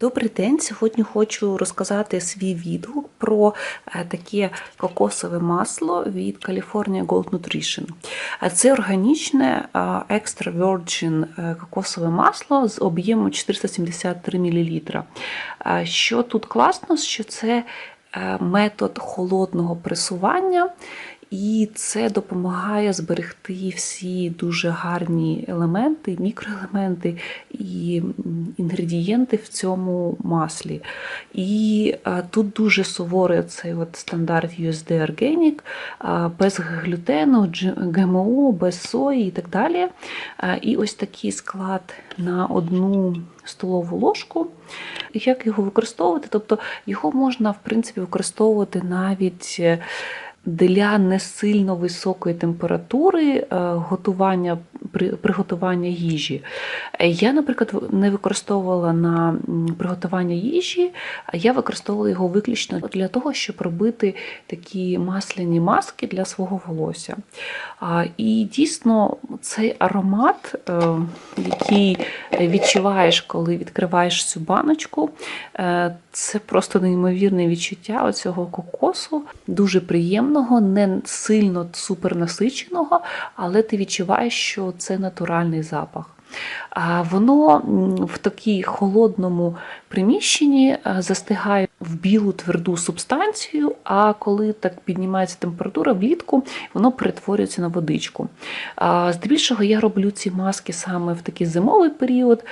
Добрий день. Сьогодні хочу розказати свій відгук про е, таке кокосове масло від California Gold Nutrition. Е, Це органічне е, extra virgin кокосове масло з об'ємом 473 мл. Що тут класно, що це метод холодного пресування. І це допомагає зберегти всі дуже гарні елементи, мікроелементи і інгредієнти в цьому маслі. І тут дуже суворий цей от стандарт USD Organic, без глютену, ГМО, без сої і так далі. І ось такий склад на одну столову ложку. Як його використовувати? Тобто його можна, в принципі, використовувати навіть. Для не сильно високої температури е, готування приготування їжі. Е, Я, наприклад, не використовувала на приготування їжі, а я використовувала його виключно для того, щоб робити такі масляні маски для свого волосся. І дійсно цей аромат, е, який відчуваєш, коли відкриваєш цю баночку, е, це просто неймовірне відчуття оцього кокосу, дуже приємного, не сильно супернасиченого, але ти відчуваєш, що це натуральний запах. Воно в такій холодному приміщенні е, застигає в білу тверду субстанцію, а коли так піднімається температура влітку, воно перетворюється на водичку. Здебільшого я роблю ці маски саме в такий зимовий період,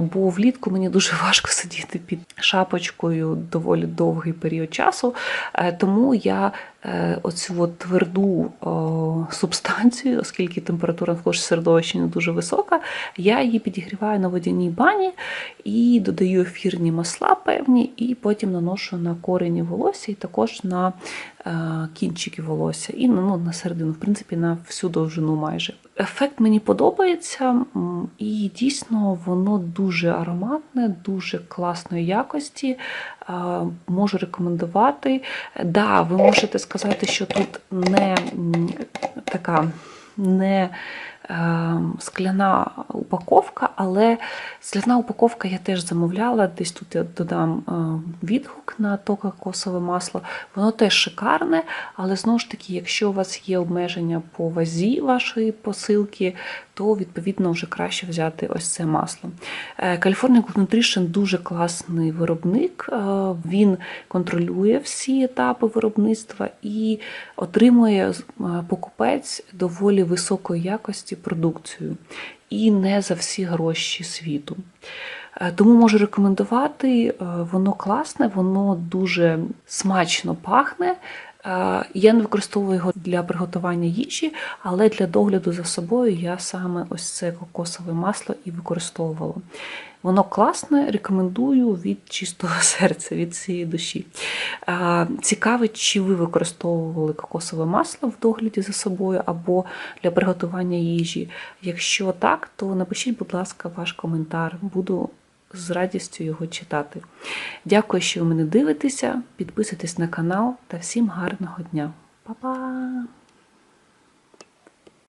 бо влітку мені дуже важко сидіти під шапочкою доволі довгий період часу. Е, Тому я оцю от тверду субстанцію, оскільки температура навколо середовища не дуже висока, я її підігріваю на водяній бані і додаю ефірні масла певні, і потім наношу на корені волосся і також на е, кінчики волосся, і ну, на середину, в принципі, на всю довжину майже. Ефект мені подобається, і дійсно воно дуже ароматне, дуже класної якості. Е, Можу рекомендувати. Да, ви можете сказати, що тут не така не е, скляна упаковка, але скляна упаковка я теж замовляла. Десь тут я додам е, відгук на то кокосове масло. Воно теж шикарне, але знову ж таки, якщо у вас є обмеження по вазі вашої посилки, то відповідно вже краще взяти ось це масло. Е, California Gold Nutrition дуже класний виробник. е, Він контролює всі етапи виробництва і отримує е, покупець доволі високої якості продукцію і не за всі гроші світу. Е, Тому можу рекомендувати, е, воно класне, воно дуже смачно пахне. Е, Я не використовую його для приготування їжі, але для догляду за собою я саме ось це кокосове масло і використовувала. Воно класне, рекомендую від чистого серця, від цієї душі. Е, Цікавить, чи ви використовували кокосове масло в догляді за собою або для приготування їжі. Якщо так, то напишіть, будь ласка, ваш коментар. Буду з радістю його читати. Дякую, що ви мене дивитеся. Підписуйтесь на канал та всім гарного дня. Па-па!